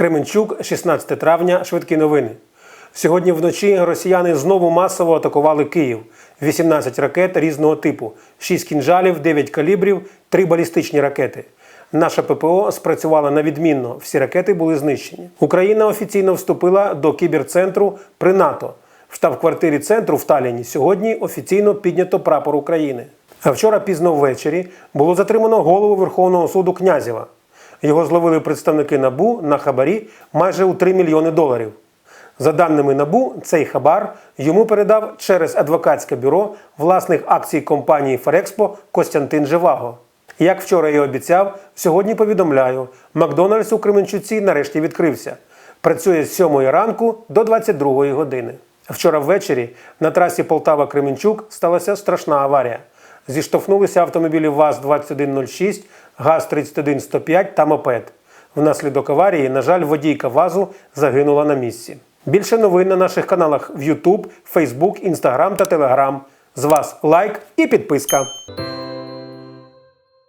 Кременчук, 16 травня, швидкі новини. Сьогодні вночі росіяни знову масово атакували Київ. 18 ракет різного типу, 6 кінжалів, 9 калібрів, 3 балістичні ракети. Наша ППО спрацювала на відмінно. Всі ракети були знищені. Україна офіційно вступила до кіберцентру при НАТО. В штаб-квартирі центру в Талліні сьогодні офіційно піднято прапор України. А вчора пізно ввечері було затримано голову Верховного суду Князєва. Його зловили представники НАБУ на хабарі майже у 3 мільйони доларів. За даними НАБУ, цей хабар йому передав через адвокатське бюро власник акцій компанії Ферекспо Костянтин Живаго. Як вчора і обіцяв, сьогодні повідомляю, Макдональдс у Кременчуці нарешті відкрився. Працює з 7 ранку до 22 години. Вчора ввечері на трасі Полтава-Кременчук сталася страшна аварія. Зіштовхнулися автомобілі ВАЗ-2106, ГАЗ-31105 та мопед. Внаслідок аварії, на жаль, водійка ВАЗу загинула на місці. Більше новин на наших каналах в YouTube, Facebook, Instagram та Telegram. З вас лайк і підписка.